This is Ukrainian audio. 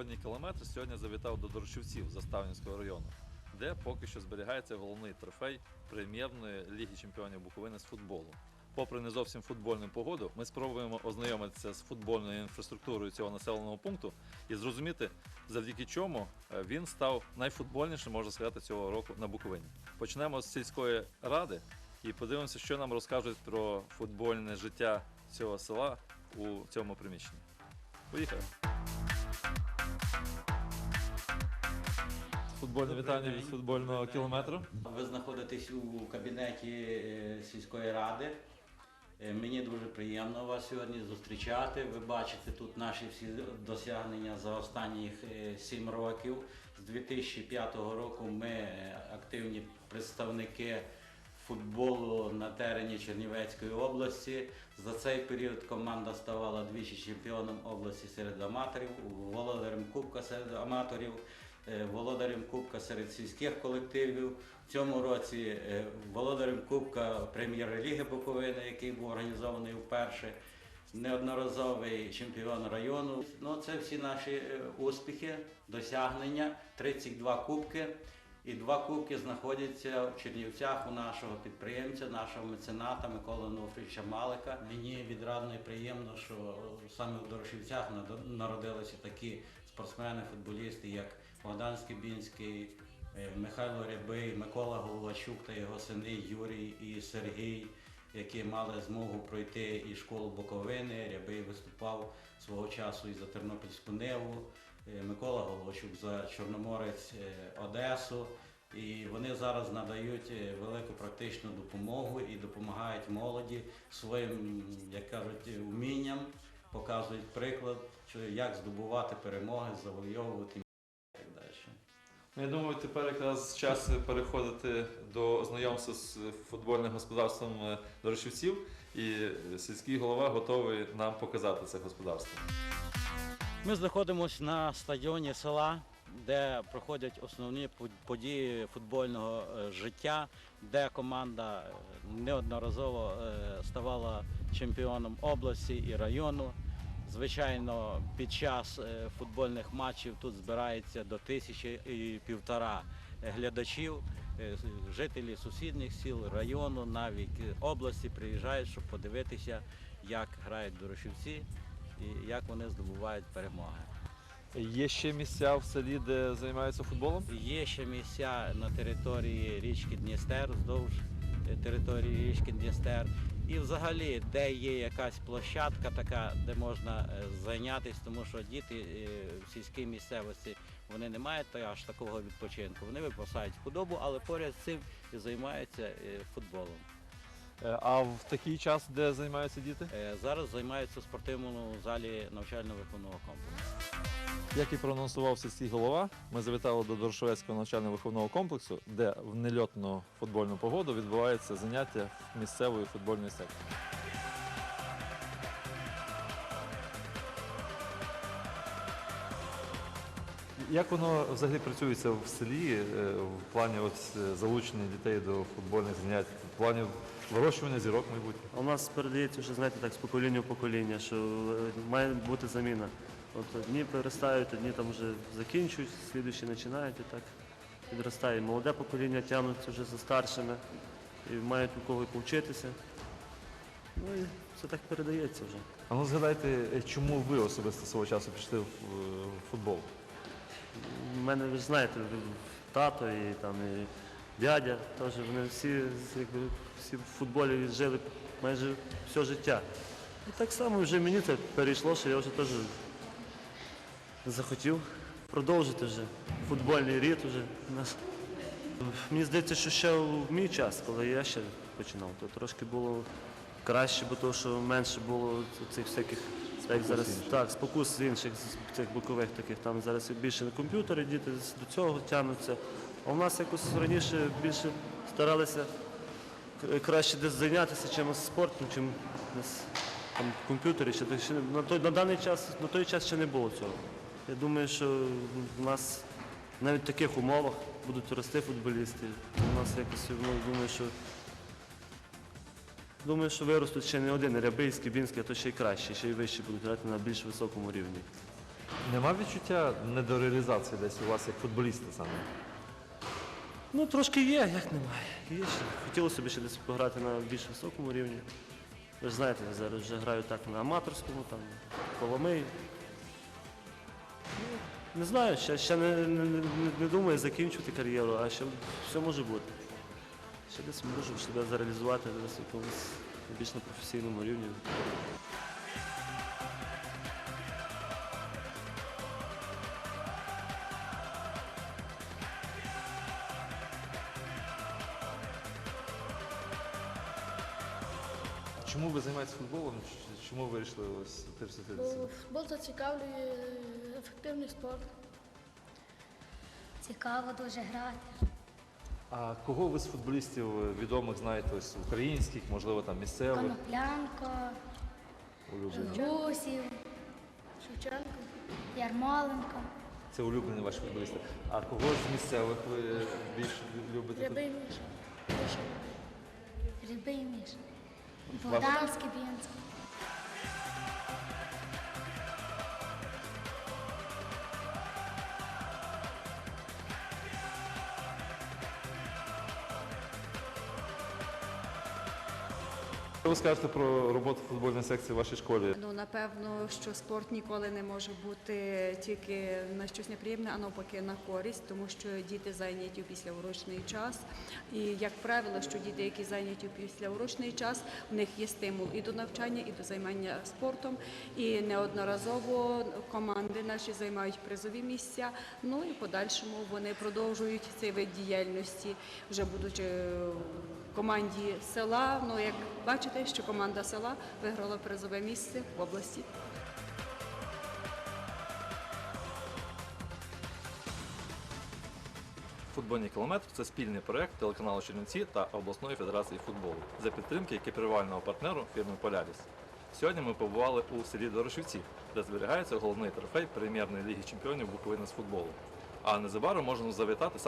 футбольний кілометр сьогодні завітав до Дорощівців Заставнівського району, де поки що зберігається головний трофей прем'єрної ліги чемпіонів Буковини з футболу. Попри не зовсім футбольну погоду, ми спробуємо ознайомитися з футбольною інфраструктурою цього населеного пункту і зрозуміти, завдяки чому е, він став найфутбольнішим, можна сказати, цього року на Буковині. Почнемо з сільської ради і подивимося, що нам розкажуть про футбольне життя цього села у цьому приміщенні. Поїхали. Футбольне вітання від футбольного кілометру. Ви знаходитесь у кабінеті е, сільської ради. Е, Мені дуже приємно вас сьогодні зустрічати. Ви бачите тут наші всі досягнення за останніх е, сім років. З 2005 року ми активні представники футболу на терені Чернівецької області. За цей період команда ставала двічі чемпіоном області серед аматорів, володарем Кубка серед аматорів, володарем Кубка серед сільських колективів. В цьому році е, володарем Кубка прем'єр-ліги Буковини, який був організований вперше. Неодноразовий чемпіон району. Ну, це всі наші е, успіхи, досягнення, 32 кубки. І два кубки знаходяться в Чернівцях у нашого підприємця, нашого мецената Миколи Нуфрича Малика. Мені відрадно і приємно, що саме в Дорошівцях народилися такі спортсмени, футболісти, як Богдан Скибінський, е, Михайло Рябий, Микола Головачук та його сини Юрій і Сергій, які мали змогу пройти і школу Буковини. Рябий виступав свого часу і за Тернопільську Ниву. Е, Микола Головчук за Чорноморець е, Одесу. І вони зараз надають велику практичну допомогу і допомагають молоді своїм, як кажуть, вмінням, показують приклад, як здобувати перемоги, завойовувати. Я думаю, тепер якраз час переходити до знайомства з футбольним господарством е, Дорошівців, і сільський голова готовий нам показати це господарство. Ми знаходимося на стадіоні села, де проходять основні події футбольного е, життя, де команда е, неодноразово ставала чемпіоном області і району. Звичайно, під час е, футбольних матчів тут збирається до тисячі і півтора глядачів. Е, Жителі сусідніх сіл, району, навіть е, області приїжджають, щоб подивитися, як грають дорошівці і як вони здобувають перемоги. Є ще місця в селі, де займаються футболом? Є ще місця на території річки Дністер, вздовж території річки Дністер. І взагалі, де є якась площадка така, де можна е, зайнятися, тому що діти е, в сільській місцевості вони не мають аж такого відпочинку. Вони випасають худобу, але поряд з цим і займаються е, футболом. Е, А в такий час, де займаються діти? Е, Зараз займаються в спортивному залі навчально-виховного комплексу. Як і проанонсував сільський голова, ми завітали до Дорошовецького навчально-виховного комплексу, де в нельотну футбольну погоду відбувається заняття місцевої футбольної секції. Як воно взагалі працюється в селі е, в плані ось е, залучення дітей до футбольних занять, в плані вирощування зірок майбутніх? У нас передається вже, знаєте, так, з покоління в покоління, що е, має бути заміна. От одні перестають, одні там вже закінчують, слідуючі починають і так підростає. Молоде покоління тягнуться вже за старшими і мають у кого повчитися. Ну і це так передається вже. А ну згадайте, е, чому ви особисто свого часу пішли в е, в футбол? У мене, ви знаєте, тато і там і дядя теж вони всі, якби, всі в футболі жили майже все життя. І так само вже мені це перейшло, що я вже теж захотів продовжити вже футбольний рід вже. Мені здається, що ще в мій час, коли я ще починав, то трошки було краще, бо то, що менше було цих всяких як зараз так, спокус з інших з цих бокових таких. Там зараз більше на комп'ютери, діти до цього тягнуться. А у нас якось раніше більше старалися краще десь зайнятися чимось спортом, чим десь там в комп'ютері. Ще, ще на, той, на даний час, на той час ще не було цього. Я думаю, що в нас навіть в таких умовах будуть рости футболісти. У нас якось ну, думаю, що думаю, що виростуть ще не один Рябий, Скибінський, а то ще й краще, ще й вище будуть грати на більш високому рівні. Нема відчуття недореалізації десь у вас як футболіста саме? Ну, трошки є, як немає. Є ще. Хотілося б ще десь пограти на більш високому рівні. Ви ж знаєте, я зараз вже граю так на аматорському, там, Коломиї. Ну, не знаю, ще, ще не, не, не, не думаю закінчувати кар'єру, а ще все може бути. Ще десь можу себе зареалізувати десь якомусь більш на професійному рівні. Чому ви займаєтесь футболом? Чому ви вирішили ось Бо футбол зацікавлює ефективний спорт. Цікаво дуже грати. А кого ви з футболістів відомих знаєте ось українських, можливо, там місцевих Коноплянко, улюблених? Гусів, Шевченко. Ярмоленко, Це улюблені ваші футболісти. А кого з місцевих ви більше любите? Рябий Міша. Рябий Міш, Богдан Скибінський. Що ви скажете про роботу футбольної секції в вашій школі? Ну, напевно, що спорт ніколи не може бути тільки на щось неприємне, а навпаки на користь, тому що діти зайняті у післяурочний час. І, як правило, що діти, які зайняті у післяурочний час, у них є стимул і до навчання, і до займання спортом. І неодноразово команди наші займають призові місця. Ну і в подальшому вони продовжують цей вид діяльності, вже будучи в команді села. Ну, як бачите, що команда села виграла призове місце в області. Футбольний кілометр це спільний проект телеканалу Чернівці та обласної федерації футболу за підтримки екіпірувального партнеру фірми Поляріс. Сьогодні ми побували у селі Дорошівці, де зберігається головний трофей прем'єрної ліги чемпіонів Буковини з футболу. А незабаром можна завітати